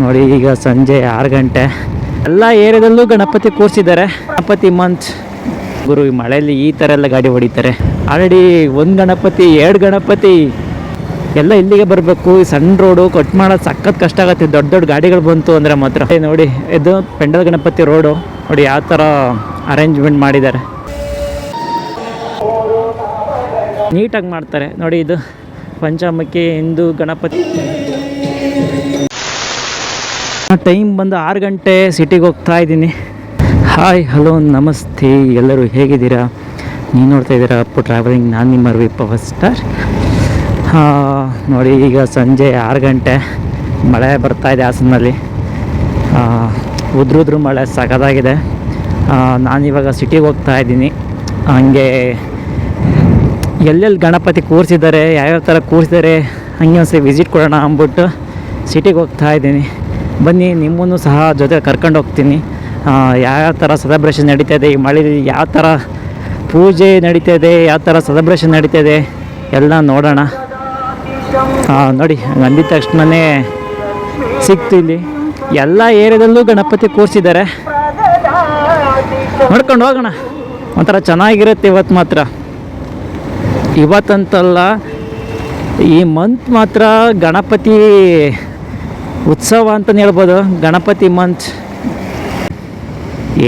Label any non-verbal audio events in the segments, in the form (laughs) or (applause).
ನೋಡಿ, ಈಗ ಸಂಜೆ ಆರು ಗಂಟೆ. ಎಲ್ಲ ಏರಿಯಾದಲ್ಲೂ ಗಣಪತಿ ಕೂರಿಸಿದ್ದಾರೆ. ಗಣಪತಿ ಮಂತ್. ಗುರು, ಈ ಮಳೆಯಲ್ಲಿ ಈ ಥರ ಎಲ್ಲ ಗಾಡಿ ಹೊಡಿತಾರೆ. ಆಲ್ರೆಡಿ ಒಂದು ಗಣಪತಿ, ಎರಡು ಗಣಪತಿ. ಎಲ್ಲ ಇಲ್ಲಿಗೆ ಬರಬೇಕು. ಈ ಸಣ್ಣ ರೋಡು ಕಟ್ ಮಾಡೋದು ಸಖತ್ ಕಷ್ಟ ಆಗುತ್ತೆ. ದೊಡ್ಡ ದೊಡ್ಡ ಗಾಡಿಗಳು ಬಂತು ಅಂದರೆ ಮಾತ್ರ. ನೋಡಿ, ಇದು ಪೆಂಡಲ್ ಗಣಪತಿ ರೋಡು ನೋಡಿ, ಯಾವ ಥರ ಅರೇಂಜ್ಮೆಂಟ್ ಮಾಡಿದ್ದಾರೆ. ನೀಟಾಗಿ ಮಾಡ್ತಾರೆ. ನೋಡಿ, ಇದು ಪಂಚಾಮಕಿ ಹಿಂದೂ ಗಣಪತಿ. ಟೈಮ್ ಬಂದು ಆರು ಗಂಟೆ ಸಿಟಿಗೆ ಹೋಗ್ತಾ ಇದ್ದೀನಿ. ಹಾಯ್, ಹಲೋ, ನಮಸ್ತೆ, ಎಲ್ಲರೂ ಹೇಗಿದ್ದೀರಾ? ನೀವು ನೋಡ್ತಾ ಇದ್ದೀರಾ ಅಪ್ಪು ಟ್ರಾವೆಲಿಂಗ್ ನಾನು ನಿಮ್ಮ ರವಿ ಪವರ್ ಸ್ಟಾರ್ ನೋಡಿ, ಈಗ ಸಂಜೆ ಆರು ಗಂಟೆ. ಮಳೆ ಬರ್ತಾ ಇದೆ ಹಾಸನಲ್ಲಿ ಉದ್ರುದ್ರು ಮಳೆ ಸಖತ್ತಾಗಿದೆ. ನಾನಿವಾಗ ಸಿಟಿಗೆ ಹೋಗ್ತಾ ಇದ್ದೀನಿ. ಹಂಗೆ ಎಲ್ಲೆಲ್ಲಿ ಗಣಪತಿ ಕೂರಿಸಿದ್ದಾರೆ, ಯಾವ್ಯಾವ ಥರ ಕೂರಿಸಿದ್ದಾರೆ, ಹಂಗೆ ಒಂದ್ಸರಿ ವಿಸಿಟ್ ಕೊಡೋಣ ಅಂದ್ಬಿಟ್ಟು ಸಿಟಿಗೆ ಹೋಗ್ತಾ ಇದ್ದೀನಿ. ಬನ್ನಿ, ನಿಮ್ಮನ್ನು ಸಹ ಜೊತೆ ಕರ್ಕೊಂಡು ಹೋಗ್ತೀನಿ. ಯಾವ ಥರ ಸೆಲೆಬ್ರೇಷನ್ ನಡೀತಾ ಇದೆ ಈ ಮಳೆ, ಯಾವ ಥರ ಪೂಜೆ ನಡೀತಾ ಇದೆ ಯಾವ ಥರ ಸೆಲೆಬ್ರೇಷನ್ ನಡೀತಾ ಇದೆ ಎಲ್ಲ ನೋಡೋಣ. ಹಾಂ ನೋಡಿ, ಅಂದಿದ ತಕ್ಷಣವೇ ಸಿಕ್ತು ಇಲ್ಲಿ. ಎಲ್ಲ ಏರಿಯಾದಲ್ಲೂ ಗಣಪತಿ ಕೂರಿಸಿದ್ದಾರೆ. ನೋಡ್ಕೊಂಡು ಹೋಗೋಣ. ಒಂಥರ ಚೆನ್ನಾಗಿರುತ್ತೆ ಇವತ್ತು ಮಾತ್ರ. ಇವತ್ತಂತಲ್ಲ, ಈ ಮಂತ್ ಮಾತ್ರ ಗಣಪತಿ ಉತ್ಸವ ಅಂತಲೇ ಹೇಳ್ಬೋದು. ಗಣಪತಿ ಮಂತ್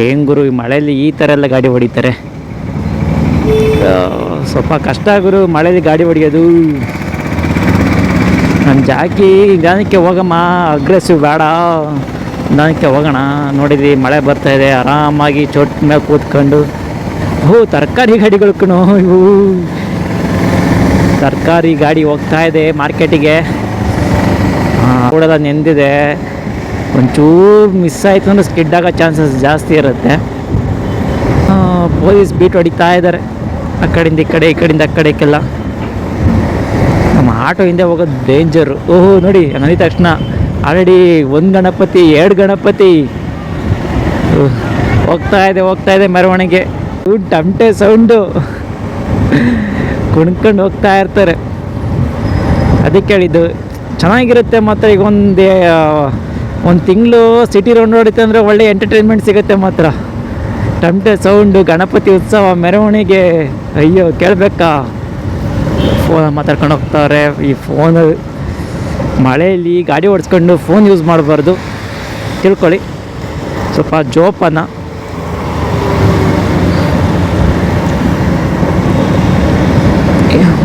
ಏನು ಗುರು, ಈ ಮಳೆಯಲ್ಲಿ ಈ ಥರ ಎಲ್ಲ ಗಾಡಿ ಹೊಡಿತಾರೆ. ಸ್ವಲ್ಪ ಕಷ್ಟ ಗುರು, ಮಳೆಯಲ್ಲಿ ಗಾಡಿ ಹೊಡಿಯೋದು. ನನ್ನ ಜಾಕಿ, ನಿಧಾನಕ್ಕೆ ಹೋಗಮ್ಮ ಅಗ್ರೆಸಿವ್ ಬೇಡ. ನಿಧಾನಕ್ಕೆ ಹೋಗೋಣ. ನೋಡಿದ್ರಿ, ಮಳೆ ಬರ್ತಾ ಇದೆ. ಆರಾಮಾಗಿ ಚೋಟ್ ಮೇಲೆ ಕೂತ್ಕೊಂಡು. ಹೋ, ತರಕಾರಿ ಗಾಡಿಗಳು ಕಣೋ ಇವು. ತರಕಾರಿ ಗಾಡಿ ಹೋಗ್ತಾ ಇದೆ ಮಾರ್ಕೆಟಿಗೆ. ಕೂಡದ ನೆಂದಿದೆ. ಒಂಚೂರು ಮಿಸ್ ಆಯಿತು ಅಂದರೆ ಸ್ಕಿಡ್ ಆಗೋ ಚಾನ್ಸಸ್ ಜಾಸ್ತಿ ಇರುತ್ತೆ. ಪೊಲೀಸ್ ಬೀಟ್ ಹೊಡಿತಾ ಇದ್ದಾರೆ ಆ ಕಡೆಯಿಂದ ಈ ಕಡೆ, ಈ ಕಡೆಯಿಂದ ಆ ಕಡೆಗೆಲ್ಲ. ನಮ್ಮ ಆಟೋ ಹಿಂದೆ ಹೋಗೋದು ಡೇಂಜರು ಓಹೋ, ನೋಡಿ ನನಗೆ ತಕ್ಷಣ ಆಲ್ರೆಡಿ ಒಂದು ಗಣಪತಿ, ಎರಡು ಗಣಪತಿ. ಹೋಗ್ತಾ ಇದೆ ಹೋಗ್ತಾ ಇದೆ ಮೆರವಣಿಗೆ. ಟಮಟೆ ಸೌಂಡು ಕುಣ್ಕೊಂಡು ಹೋಗ್ತಾ ಇರ್ತಾರೆ. ಅದಕ್ಕೆ ಹೇಳಿದ್ದು ಚೆನ್ನಾಗಿರುತ್ತೆ ಮಾತ್ರ. ಈಗ ಒಂದು ಒಂದು ತಿಂಗಳು ಸಿಟಿ ರೌಂಡ್ ಹೊಡಿತು ಅಂದರೆ ಒಳ್ಳೆ ಎಂಟರ್ಟೈನ್ಮೆಂಟ್ ಸಿಗುತ್ತೆ ಮಾತ್ರ. ಟಮಟೆ ಸೌಂಡು ಗಣಪತಿ ಉತ್ಸವ, ಮೆರವಣಿಗೆ. ಅಯ್ಯೋ, ಕೇಳಬೇಕಾ? ಫೋನ್ ಮಾತಾಡ್ಕೊಂಡು ಹೋಗ್ತಾರೆ. ಈ ಫೋನ್ ಮಳೆಯಲ್ಲಿ ಗಾಡಿ ಓಡಿಸ್ಕೊಂಡು ಫೋನ್ ಯೂಸ್ ಮಾಡಬಾರ್ದು. ತಿಳ್ಕೊಳ್ಳಿ. ಸ್ವಲ್ಪ ಜೋಪಾನ.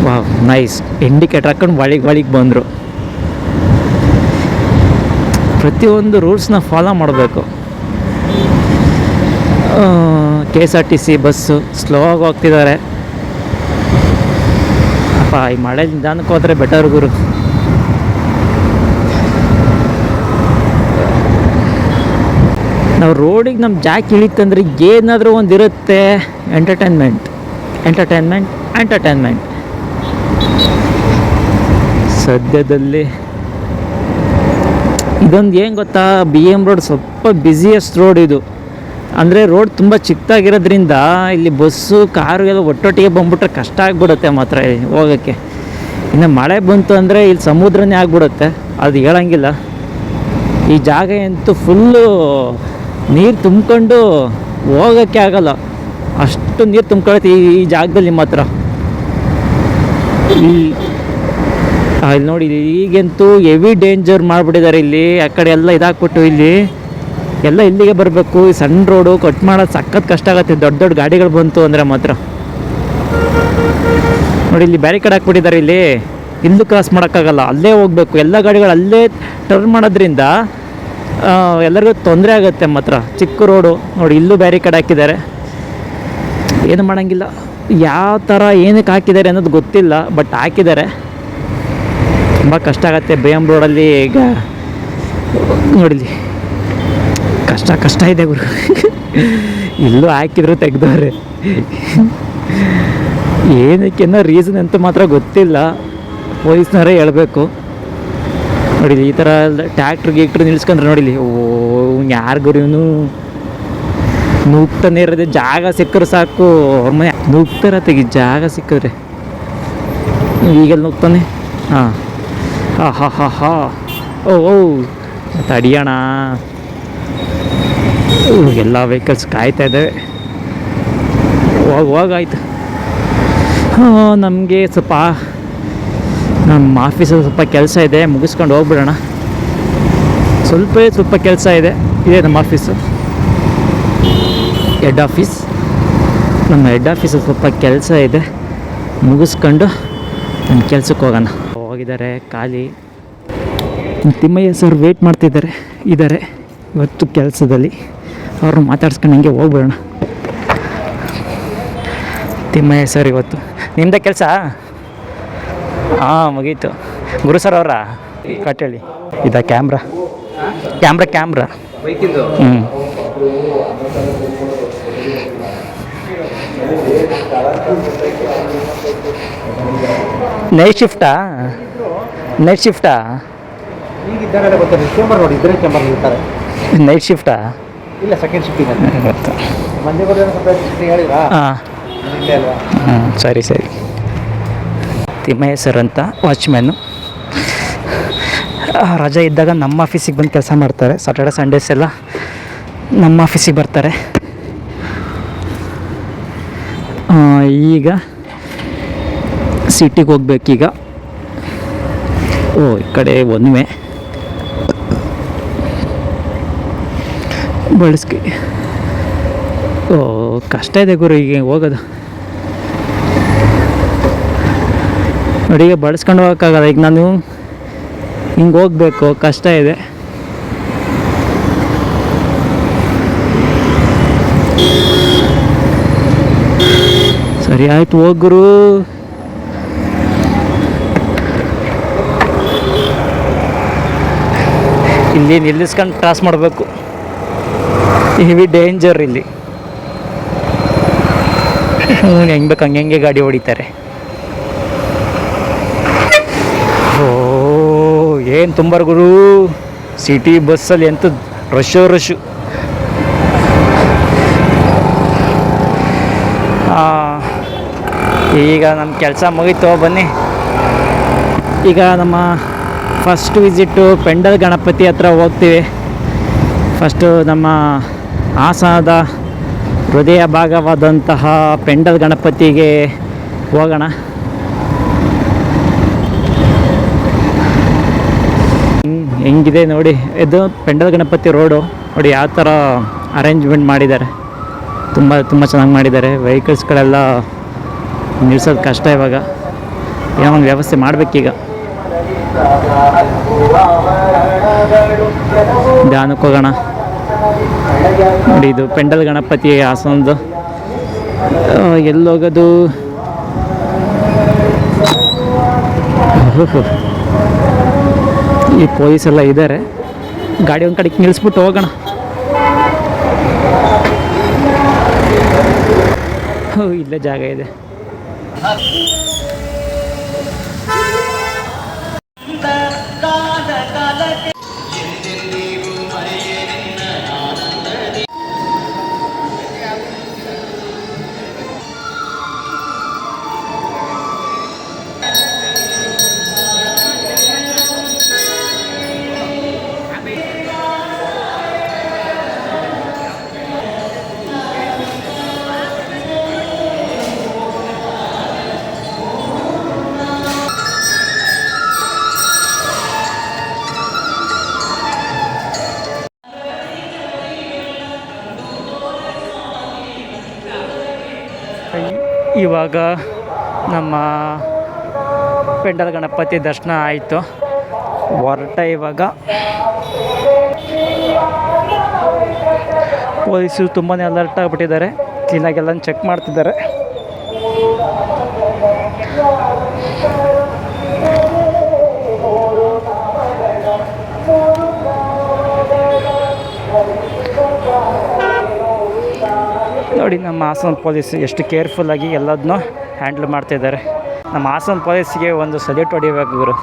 ವಾವ್ ನೈಸ್ ಇಂಡಿಕೇಟರ್ ಹಾಕೊಂಡು ಒಳಗೆ ಒಳಗೆ ಬಂದರು. ಪ್ರತಿಯೊಂದು ರೂಲ್ಸ್ನ ಫಾಲೋ ಮಾಡಬೇಕು. K S R T C bus slow ಆಗಿ ಹೋಗ್ತಿದ್ದಾರೆ ಅಪ್ಪ, ಈ ಮಳೆ ನಿಧಾನಕ್ಕೆ ಹೋದರೆ ಬೆಟರ್ ಗುರು. ನಾವು ರೋಡಿಗೆ ನಮ್ಮ ಜಾಕ್ ಇಳಿತಂದ್ರೆ ಏನಾದರೂ ಒಂದು ಇರುತ್ತೆ. ಎಂಟರ್ಟೈನ್ಮೆಂಟ್ ಎಂಟರ್ಟೈನ್ಮೆಂಟ್ ಎಂಟರ್ಟೈನ್ಮೆಂಟ್ ಸದ್ಯದಲ್ಲಿ ಇದೊಂದು ಏನು ಗೊತ್ತಾ ಬಿ ಎಂ ರೋಡ್ ಸ್ವಲ್ಪ ಬ್ಯುಸಿಯೆಸ್ಟ್ ರೋಡ್ ಇದು. ಅಂದರೆ ರೋಡ್ ತುಂಬ ಚಿಕ್ಕದಾಗಿರೋದ್ರಿಂದ ಇಲ್ಲಿ ಬಸ್ಸು, ಕಾರು ಎಲ್ಲ ಒಟ್ಟೊಟ್ಟಿಗೆ ಬಂದ್ಬಿಟ್ರೆ ಕಷ್ಟ ಆಗಿಬಿಡುತ್ತೆ ಮಾತ್ರ ಹೋಗೋಕ್ಕೆ. ಇನ್ನು ಮಳೆ ಬಂತು ಅಂದರೆ ಇಲ್ಲಿ ಸಮುದ್ರನೇ ಆಗಿಬಿಡುತ್ತೆ, ಅದು ಹೇಳಂಗಿಲ್ಲ. ಈ ಜಾಗ ಅಂತೂ ಫುಲ್ಲು ನೀರು ತುಂಬ್ಕೊಂಡು ಹೋಗೋಕ್ಕೆ ಆಗಲ್ಲ. ಅಷ್ಟು ನೀರು ತುಂಬ್ಕೊಳತ್ತೆ ಈ ಜಾಗದಲ್ಲಿ ಮಾತ್ರ. ಈ ಇಲ್ಲಿ ನೋಡಿ ಈಗಂತೂ ಹೆವಿ ಡೇಂಜರ್ ಮಾಡಿಬಿಟ್ಟಿದ್ದಾರೆ ಇಲ್ಲಿ. ಆ ಕಡೆ ಎಲ್ಲ ಇದಾಕ್ಬಿಟ್ಟು ಇಲ್ಲಿ. ಎಲ್ಲ ಇಲ್ಲಿಗೆ ಬರಬೇಕು. ಈ ಸಣ್ಣ ರೋಡು ಕಟ್ ಮಾಡೋದು ಸಖತ್ ಕಷ್ಟ ಆಗುತ್ತೆ. ದೊಡ್ಡ ದೊಡ್ಡ ಗಾಡಿಗಳು ಬಂತು ಅಂದರೆ ಮಾತ್ರ. ನೋಡಿ, ಇಲ್ಲಿ ಬ್ಯಾರಿಕೇಡ್ ಹಾಕ್ಬಿಟ್ಟಿದ್ದಾರೆ ಇಲ್ಲಿ. ಇಲ್ಲೂ ಕ್ರಾಸ್ ಮಾಡೋಕ್ಕಾಗಲ್ಲ. ಅಲ್ಲೇ ಹೋಗ್ಬೇಕು. ಎಲ್ಲ ಗಾಡಿಗಳು ಅಲ್ಲೇ ಟರ್ನ್ ಮಾಡೋದ್ರಿಂದ ಎಲ್ಲರಿಗೂ ತೊಂದರೆ ಆಗುತ್ತೆ ಮಾತ್ರ. ಚಿಕ್ಕ ರೋಡು ನೋಡಿ, ಇಲ್ಲೂ ಬ್ಯಾರಿಕೇಡ್ ಹಾಕಿದ್ದಾರೆ. ಏನು ಮಾಡೋಂಗಿಲ್ಲ. ಯಾವ ಥರ ಏನಕ್ಕೆ ಹಾಕಿದ್ದಾರೆ ಅನ್ನೋದು ಗೊತ್ತಿಲ್ಲ ಬಟ್ ಹಾಕಿದ್ದಾರೆ. ತುಂಬ ಕಷ್ಟ ಆಗುತ್ತೆ. ಬಿ ಎಂ ರೋಡಲ್ಲಿ ಈಗ ನೋಡಿಲಿ ಕಷ್ಟ ಕಷ್ಟ ಇದೆ ಗುರು. ಇಲ್ಲೂ ಹಾಕಿದ್ರು ತೆಗ್ದವ್ರೆ. ಏನಕ್ಕೆ ಅನ್ನೋ ರೀಸನ್ ಅಂತ ಮಾತ್ರ ಗೊತ್ತಿಲ್ಲ. ಪೊಲೀಸ್ನವರೇ ಹೇಳ್ಬೇಕು. ನೋಡಿಲಿ ಈ ಥರ ಟ್ಯಾಕ್ಟ್ರ್ ಗೀಕ್ಟ್ರ್ ನಿಲ್ಸ್ಕೊಂಡ್ರೆ ನೋಡಿಲಿ ಓ ಯಾರು ಗುರು ಇವನು? ನೂಗ್ತಾನೆ ಇರೋದೆ ಜಾಗ ಸಿಕ್ಕರೆ ಸಾಕು. ಅವ್ರ ಮನೆ ತೆಗಿ ಜಾಗ ಸಿಕ್ಕಿದ್ರೆ. ಈಗೆಲ್ಲ ನುಗ್ತಾನೆ ಹಾಂ. ಹಾ ಹಾ ಹಾ ಹಾ. ಓ ಓ ತಡಿಯೋಣ ಎಲ್ಲ ವೆಹಿಕಲ್ಸ್ ಕಾಯ್ತಾ ಇದ್ದಾವೆ ಹೋಗಿ ಹೋಗಾಯ್ತು ನಮಗೆ ಸ್ವಲ್ಪ ನಮ್ಮ ಆಫೀಸಲ್ಲಿ ಸ್ವಲ್ಪ ಕೆಲಸ ಇದೆ, ಮುಗಿಸ್ಕೊಂಡು ಹೋಗ್ಬಿಡೋಣ. ಸ್ವಲ್ಪ ಸ್ವಲ್ಪ ಕೆಲಸ ಇದೆ. ಇದೆ ನಮ್ಮ ಆಫೀಸು ಹೆಡ್ ಆಫೀಸ್ ನಮ್ಮ ಹೆಡ್ ಆಫೀಸಲ್ಲಿ ಸ್ವಲ್ಪ ಕೆಲಸ ಇದೆ, ಮುಗಿಸ್ಕೊಂಡು ನಮ್ಮ ಕೆಲ್ಸಕ್ಕೆ ಹೋಗೋಣ. ಹೋಗಿದ್ದಾರೆ ಖಾಲಿ. ತಿಮ್ಮಯ್ಯ ಸರ್ ವೇಟ್ ಮಾಡ್ತಿದ್ದಾರೆ, ಇದ್ದಾರೆ ಇವತ್ತು ಕೆಲಸದಲ್ಲಿ. ಅವ್ರನ್ನ ಮಾತಾಡ್ಸ್ಕೊಂಡು ಹಂಗೆ ಹೋಗ್ಬಿಡೋಣ. ತಿಮ್ಮಯ್ಯ ಸರ್ ಇವತ್ತು. ನಿಮ್ದ ಕೆಲಸ? ಹಾಂ, ಮುಗೀತು. ಗುರು ಸರ್ ಅವರ? ಕಟ್ಟೇಳಿ. ಇದ ಕ್ಯಾಮ್ರಾ. Camera camera. ಹ್ಞೂ ನೈಟ್ ಶಿಫ್ಟಾ ನೈಟ್ ಶಿಫ್ಟಾ ನೈಟ್ ಶಿಫ್ಟಾ ಇಲ್ಲ ಸೆಕೆಂಡ್ ಶಿಫ್ಟ್ (laughs) ಗೊತ್ತು. ಹಾಂ ಸರಿ ಸರಿ. ತಿಮ್ಮಯ್ಯ ಸರ್ ಅಂತ ವಾಚ್ಮ್ಯಾನು ರಜೆ ಇದ್ದಾಗ ನಮ್ಮ ಆಫೀಸಿಗೆ ಬಂದು ಕೆಲಸ ಮಾಡ್ತಾರೆ. ಸಾಟರ್ಡೆ ಸಂಡೇಸ್ ಎಲ್ಲ ನಮ್ಮ ಆಫೀಸಿಗೆ ಬರ್ತಾರೆ. ಈಗ ಸಿಟಿಗೆ ಹೋಗ್ಬೇಕೀಗ. ಓ, ಈ ಕಡೆ ಒನ್ವೆ. ಬಳಸ್ಕಿ. ಓ, ಕಷ್ಟ ಇದೆ ಗುರು ಈಗ ಹೋಗೋದು. ನೋಡಿ, ಈಗ ಬಳಸ್ಕೊಂಡು ಹೋಗೋಕ್ಕಾಗಲ್ಲ. ಈಗ ನಾನು ಹಿಂಗೆ ಹೋಗ್ಬೇಕು, ಕಷ್ಟ ಇದೆ. ಸರಿ, ಆಯ್ತು ಹೋಗ್ಗುರು ಇಲ್ಲಿ ನಿಲ್ಲಿಸ್ಕೊಂಡು ಕ್ರಾಸ್ ಮಾಡಬೇಕು. ಹೆವಿ ಡೇಂಜರ್ ಇಲ್ಲಿ. ಹೆಂಗೆ ಬೇಕು ಹಂಗೆ ಹೆಂಗೆ ಗಾಡಿ ಹೊಡಿತಾರೆ. ಓ ಏನು ತುಂಬ ಗುರು? ಸಿಟಿ ಬಸ್ಸಲ್ಲಿ ಎಂತ ರಶು ರಶ್ಶು ಆ, ಈಗ ನಮ್ಮ ಕೆಲಸ ಮುಗೀತು ಬನ್ನಿ. ಈಗ ನಮ್ಮ ಫಸ್ಟ್ ವಿಸಿಟ್ಟು ಪೆಂಡಲ್ ಗಣಪತಿ ಹತ್ರ ಹೋಗ್ತೀವಿ. ಫಸ್ಟು ನಮ್ಮ ಹಾಸನದ ಹೃದಯ ಭಾಗವಾದಂತಹ ಪೆಂಡಲ್ ಗಣಪತಿಗೆ ಹೋಗೋಣ. ಹೆಂಗಿದೆ ನೋಡಿ. ಇದು ಪೆಂಡಲ್ ಗಣಪತಿ ರೋಡು ನೋಡಿ ಯಾವ ಥರ ಅರೇಂಜ್ಮೆಂಟ್ ಮಾಡಿದ್ದಾರೆ. ತುಂಬ ತುಂಬ ಚೆನ್ನಾಗಿ ಮಾಡಿದ್ದಾರೆ. ವೆಹಿಕಲ್ಸ್ಗಳೆಲ್ಲ ನಿಲ್ಸೋದು ಕಷ್ಟ ಇವಾಗ. ಏನೋ ಒಂದು ವ್ಯವಸ್ಥೆ ಮಾಡಬೇಕೀಗ. ಧ್ಯಾನಕ್ಕೆ ಹೋಗೋಣ ನೋಡಿ ಇದು ಪೆಂಡಲ್ ಗಣಪತಿ ಹಾಸನದ್ದು. ಎಲ್ಲಿ ಹೋಗೋದು. ಈ ಪೊಲೀಸ್ ಎಲ್ಲ ಇದ್ದಾರೆ ಗಾಡಿ ಒಂದು ಕಡೆಗೆ ನಿಲ್ಲಿಸ್ಬಿಟ್ಟು ಹೋಗೋಣ. ಇಲ್ಲೇ ಜಾಗ ಇದೆ. ಇವಾಗ ನಮ್ಮ ಪೆಂಡಲ್ ಗಣಪತಿ ದರ್ಶನ ಆಯಿತು. ಹೊರಟ ಇವಾಗ ಪೊಲೀಸರು ತುಂಬಾ ಅಲರ್ಟ್ ಆಗಿಬಿಟ್ಟಿದ್ದಾರೆ. ಕ್ಲೀನಾಗೆಲ್ಲ ಚೆಕ್ ಮಾಡ್ತಿದ್ದಾರೆ. ನೋಡಿ, ನಮ್ಮ ಹಾಸನ ಪೊಲೀಸ್ ಎಷ್ಟು ಕೇರ್ಫುಲ್ಲಾಗಿ ಎಲ್ಲದನ್ನೂ ಹ್ಯಾಂಡ್ಲ್ ಮಾಡ್ತಿದ್ದಾರೆ ನಮ್ಮ ಹಾಸನ ಪೊಲೀಸ್ಗೆ ಒಂದು ಸಲ್ಯೂಟ್ ಹೊಡಿಬೇಕು ಇವರು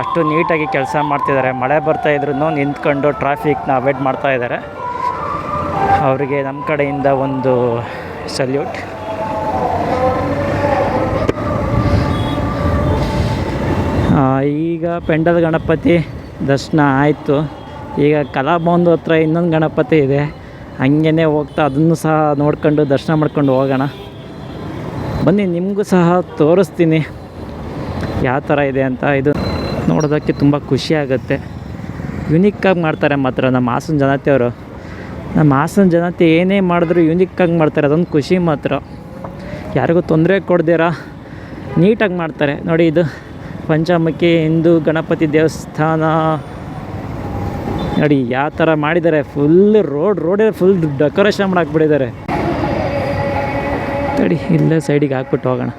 ಅಷ್ಟು ನೀಟಾಗಿ ಕೆಲಸ ಮಾಡ್ತಿದ್ದಾರೆ ಮಳೆ ಬರ್ತಾ ಇದ್ರೂ ನಿಂತ್ಕೊಂಡು ಟ್ರಾಫಿಕ್ನ ಅವಾಯ್ಡ್ ಮಾಡ್ತಾ ಇದ್ದಾರೆ. ಅವರಿಗೆ ನಮ್ಮ ಕಡೆಯಿಂದ ಒಂದು ಸಲ್ಯೂಟ್. ಈಗ ಪೆಂಡಲ್ ಗಣಪತಿ ದರ್ಶನ ಆಯಿತು. ಈಗ ಕಲಾಭವನದ ಹತ್ರ ಇನ್ನೊಂದು ಗಣಪತಿ ಇದೆ. ಹಂಗೇ ಹೋಗ್ತಾ ಅದನ್ನು ಸಹ ನೋಡ್ಕೊಂಡು ದರ್ಶನ ಮಾಡ್ಕೊಂಡು ಹೋಗೋಣ. ಬನ್ನಿ, ನಿಮಗೂ ಸಹ ತೋರಿಸ್ತೀನಿ. ಯಾವ ಥರ ಇದೆ ಅಂತ ಇದು ನೋಡೋದಕ್ಕೆ ತುಂಬ ಖುಷಿ ಆಗುತ್ತೆ. ಯುನಿಕ್ಕಾಗಿ ಮಾಡ್ತಾರೆ ಮಾತ್ರ ನಮ್ಮ ಹಾಸನ ಜನತೆಯವರು ನಮ್ಮ ಹಾಸನ ಜನತೆ ಏನೇ ಮಾಡಿದ್ರು ಯುನಿಕ್ಕಾಗಿ ಮಾಡ್ತಾರೆ, ಅದೊಂದು ಖುಷಿ ಮಾತ್ರ. ಯಾರಿಗೂ ತೊಂದರೆ ಕೊಡ್ದಿರ? ನೀಟಾಗಿ ಮಾಡ್ತಾರೆ. ನೋಡಿ ಇದು ಪಂಚಮುಖಿ ಹಿಂದೂ ಗಣಪತಿ ದೇವಸ್ಥಾನ. ನೋಡಿ, ಯಾವ ಥರ ಮಾಡಿದ್ದಾರೆ ಫುಲ್ ರೋಡ್ ರೋಡೇ ಫುಲ್ ಡೆಕೋರೇಷನ್ ಮಾಡಾಕ್ಬಿಟ್ಟಿದ್ದಾರೆ. ತಡಿ ಇಲ್ಲ ಸೈಡಿಗೆ ಹಾಕ್ಬಿಟ್ಟು ಹೋಗೋಣ.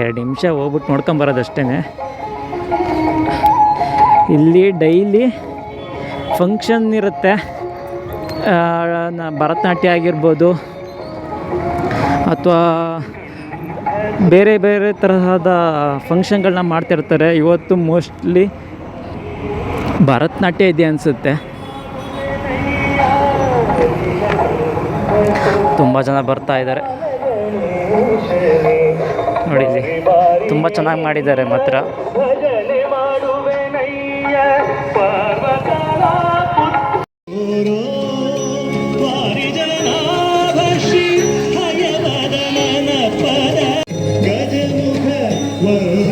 ಎರಡು ನಿಮಿಷ ಹೋಗ್ಬಿಟ್ಟು ನೋಡ್ಕೊಂಬರೋದಷ್ಟೇ ಇಲ್ಲಿ ಡೈಲಿ ಫಂಕ್ಷನ್ ಇರುತ್ತೆ. ಭರತನಾಟ್ಯ ಆಗಿರ್ಬೋದು, ಅಥವಾ ಬೇರೆ ಬೇರೆ ತರಹದ ಫಂಕ್ಷನ್ಗಳನ್ನ ಮಾಡ್ತಿರ್ತಾರೆ. ಇವತ್ತು ಮೋಸ್ಟ್ಲಿ ಭರತನಾಟ್ಯ ಇದೆ ಅನಿಸುತ್ತೆ. ತುಂಬ ಜನ ಬರ್ತಾ ಇದ್ದಾರೆ. ನೋಡಿ ತುಂಬ ಚೆನ್ನಾಗಿ ಮಾಡಿದ್ದಾರೆ ಮಾತ್ರ. ಗೌರಿ ತನಯ